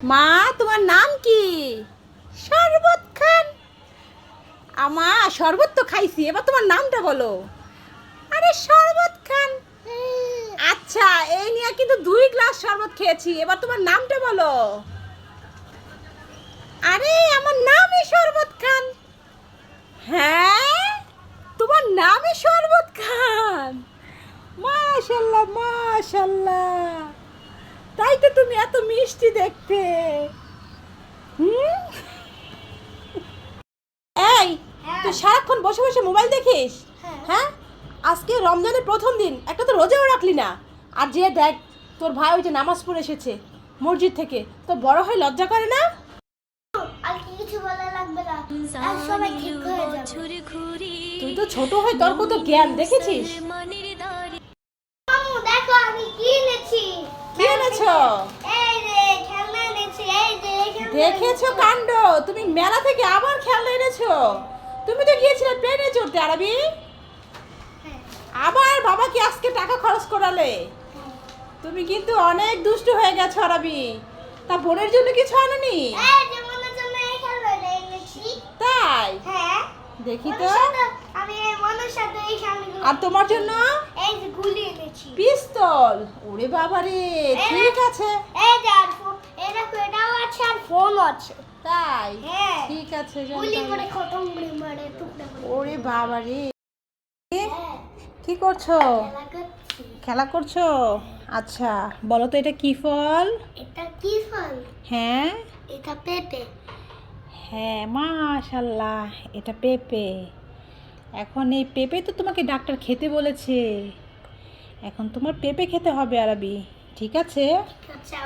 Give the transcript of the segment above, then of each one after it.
মা, তোমার নাম কি? শরবত খান। আমা, শরবত তো খাইছি, এবার তোমার নামটা বলো। আরে, শরবত খান। আচ্ছা এই নিয়ে কিন্তু দুই গ্লাস শরবত খেয়েছি, এবার তোমার নামটা বলো। আরে, আমার নামই শরবত খান। হ্যাঁ তোমার নামই শরবত খান। মাশাল্লাহ মাশাল্লাহ। তাই তো তুমি এত মিষ্টি দেখতে। হুম? এই তুই সারাক্ষণ বসে বসে মোবাইল দেখিস? হ্যাঁ। হ্যাঁ? আজকে রমজানের প্রথম দিন একটা তো রোজাও রাখলি না। আর যে দেখ তোর ভাই ওই যে নামাজ পড়ে এসেছে মসজিদ থেকে তো বড় হয়ে লজ্জা করে না? হয়ে তুই তো ছোট হয়ে তোর কত জ্ঞান দেখেছিস মামু দেখো আমি কি এনেছি কি এনেছো দেখেছ কাণ্ড? তুমি মেলা থেকে আবার খেলনা এনেছো। তুমি তো গিয়েছিলে প্লেনে চড়তে আরবি? হ্যাঁ, আবার বাবাকে আজকে টাকা খরচ করালে? তুমি কিন্তু অনেক দুষ্টু হয়ে গেছো আরবি। তা বোনের জন্য কিছু আনোনি? তাই? হ্যাঁ। দেখি তো। আমি এই মনের সাথে এই খেলনাগুলো আর তোমার জন্য? এই যে গুলি এনেছি। পিস্তল। ওরে বাবা রে ঠিক আছে। এই যে আর ফোন এই দেখো এটাও আছে আর ফোনও আছে। তাই? হ্যাঁ। ঠিক আছে গুলি করে খতম করে মারে টুকরা করে। ওরে বাবা রে। হ্যাঁ। কি করছ? খেলা খেলা করছ? আচ্ছা বলো তো এটা কি ফল? এটা কি ফল? হ্যাঁ। এটা পেঁপে। হ্যাঁ মাশাল্লাহ এটা পেঁপে। এখন এই পেঁপে তো তোমাকে ডাক্তার খেতে বলেছে। এখন তোমার পেঁপে খেতে হবে আরবি ঠিক আছে? আচ্ছা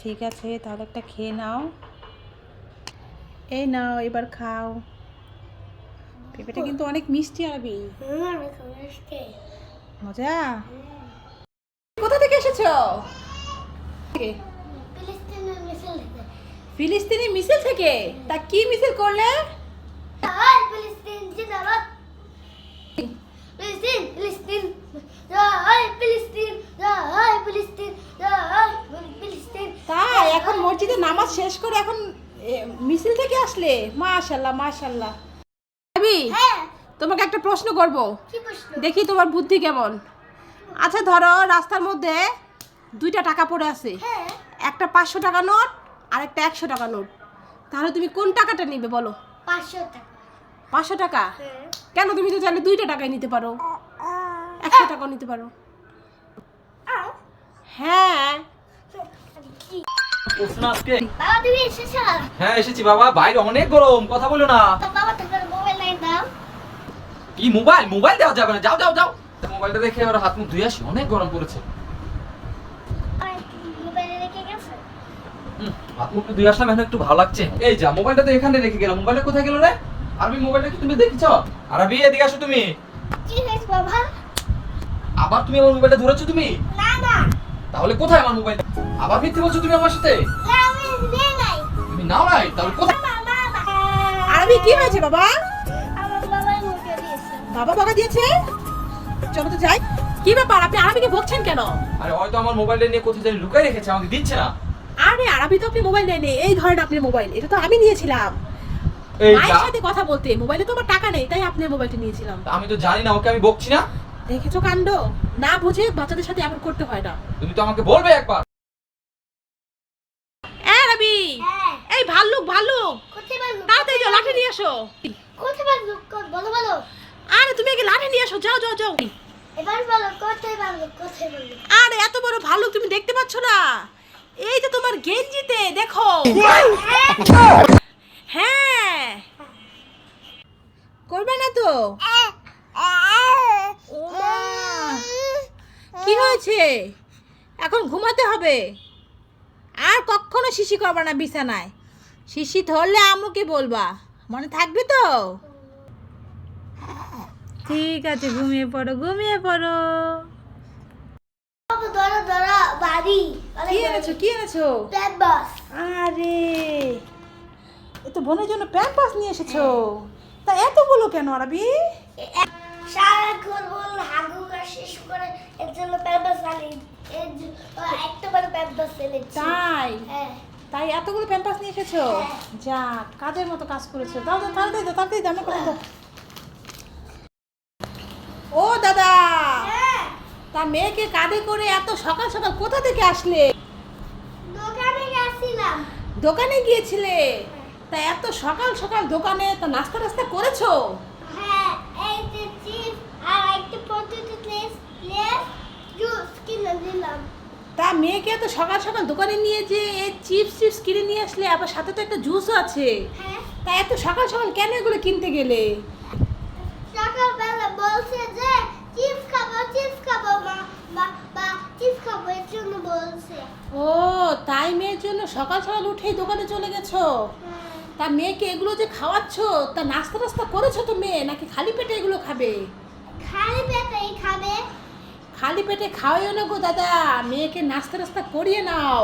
ঠিক আছে তাহলে একটা খেয়ে নাও। এই নাও এবার খাও। পেঁপেটা কিন্তু অনেক মিষ্টি আরবি। মজা? কোথা থেকে এসেছ? ফিলিস্তিনি মিছিল থেকে? তা কি মিছিল করলে? তাই এখন মসজিদে নামাজ শেষ করে এখন মিছিল থেকে আসলে? মাশাল্লাহ মাশাল্লাহ হ্যাঁ। তোমাকে একটা প্রশ্ন করব। দেখি তোমার বুদ্ধি কেমন। আচ্ছা ধরো রাস্তার মধ্যে দুইটা টাকা পড়ে আছে। হ্যাঁ। একটা পাঁচশো টাকা নোট আর একটা একশো টাকা নোট। তাহলে তুমি কোন টাকাটা নিবে বলো? পাঁচশো টাকা। পাঁচশো টাকা? হ্যাঁ। কেন তুমি তো চাইলে দুইটা টাকায় নিতে পারো? একশো টাকাও নিতে পারো। হ্যাঁ। প্রশ্ন আজকে। বাবা তুমি এসেছ? হ্যাঁ এসেছি বাবা। বাইরে অনেক গরম কথা বলো না। বাবা তোমার মোবাইল নাই দাও। কি মোবাইল মোবাইল দেওয়া যাবে না। যাও যাও যাও। মোবাইলটা দেখে এবার হাত মুখ ধুয়ে আসি। অনেক গরম পড়েছে আর মোবাইলে রেখে গেছে হুম, হাত মুখ ধুয়ে আসলাম এখন একটু ভালো লাগছে। এই যা মোবাইলটা তো এখানে রেখে গেলাম। মোবাইলটা কোথায় গেল রে? আরবি মোবাইলটা কি তুমি দেখেছ? আরবি এদিকে আসো তুমি। কি হয়েছে বাবা? আবার তুমি আমার মোবাইলটা ধরেছো তুমি? না না। তাহলে কোথায় আমার মোবাইল? আবার মিথ্যে বলছো তুমি আমার সাথে? না আমি নিয়ে নাই। তুমি নাও নাই তাহলে কোথায়? আরবি কি হয়েছে বাবা? আমার বাবাই মুখে দিয়েছে। বাবা বকা দিয়েছে? চলো তো যাই। কি ব্যাপার আপনি আরবিকে বকছেন কেন? আরে হয়তো আমার মোবাইলটা নিয়ে কোথায় জানি লুকাই রেখেছে আমাকে দিচ্ছে না। আরে আরবি তো আপনি মোবাইল নেই এই ধরেন আপনি মোবাইল এটা তো আমি নিয়েছিলাম। এই মায়ের সাথে কথা বলতে মোবাইলে তো আমার টাকা নেই তাই আপনি মোবাইলটা নিয়েছিলাম। আমি তো জানি না ওকে আমি বকছি না। দেখেছ কাণ্ড? না বুঝে বাচ্চাদের সাথে এমন করতে হয় না। তুমি তো আমাকে বলবে একবার। এ রবি এই ভাল্লুক ভাল্লুক। কোথায় তাড়াতাড়ি যাও লাঠি নিয়ে আসো। কোথায় বাজলো কো- বলো বলো। আরে তুমি আগে লাঠি নিয়ে আসো যাও যাও যাও। এবার বলো কোথায় বাজলো কোথায় বাজলো আরে এত বড় ভাল্লুক তুমি দেখতে পাচ্ছ না। এই তো তোমার গেঞ্জিতে, দেখো। হ্যাঁ। করবে না তো? কি হয়েছে? এখন ঘুমাতে হবে। আর কখনো শিশি করবে না বিছানায়। শিশি ধরলে আমুকে বলবা। মনে থাকবে তো? ঠিক আছে, ঘুমিয়ে পড়ো ঘুমিয়ে পড়ো। ধরো ধরো বাড়ি। কি এনেছো কি এনেছো? প্যাম্পাস আরে এ তো বোনের জন্য প্যাম্পাস নিয়ে এসেছ। তা এতগুলো কেন আরবি? সারাক্ষণ বল হাগু শেষ করে এর জন্য প্যাম্পাস আনি। একটা বার প্যাম্পাস এনেছি। তাই? হ্যাঁ। তাই এতগুলো প্যাম্পাস নিয়ে এসেছ? হ্যাঁ। যা কাজের মতো কাজ করেছ। দাও দাও তাড়াতাড়ি দাও তাড়াতাড়ি দাও আমার কথা দাও। ও দাদা হ্যাঁ তা মেয়েকে কাঁধে করে এত সকাল সকাল কোথা থেকে আসলে? দোকানে গেছিলাম। দোকানে গিয়েছিলে? তা এত সকাল সকাল দোকানে তা নাস্তা টাস্তা করেছ? হ্যাঁ এই যে চিপস আর একটা পটেটো লেস লেস জুস কিনে দিলাম। তা মেয়েকে এত সকাল সকাল দোকানে নিয়ে যে এই চিপস চিপস কিনে নিয়ে আসলে আবার সাথে তো একটা জুসও আছে। হ্যাঁ। তা এত সকাল সকাল কেন এগুলো কিনতে গেলে? সকালবেলা বলছে যে চিপস খাব চিপস খাব মা মা বা চিপস খাব এর জন্য বলছে। ও তাই মেয়ের জন্য সকাল সকাল উঠেই দোকানে চলে গেছো? হ্যাঁ। তা মেয়েকে এগুলো যে খাওয়াচ্ছ তা নাস্তা টাস্তা করেছ তো মেয়ে নাকি খালি পেটে এগুলো খাবে? খালি পেটেই খাবে। খালি পেটে খাওয়াইও না গো দাদা মেয়েকে নাস্তা টাস্তা করিয়ে নাও।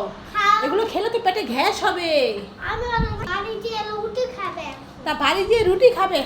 এগুলো খেলে তো পেটে গ্যাস হবে। তা বাড়ি দিয়ে রুটি খাবে।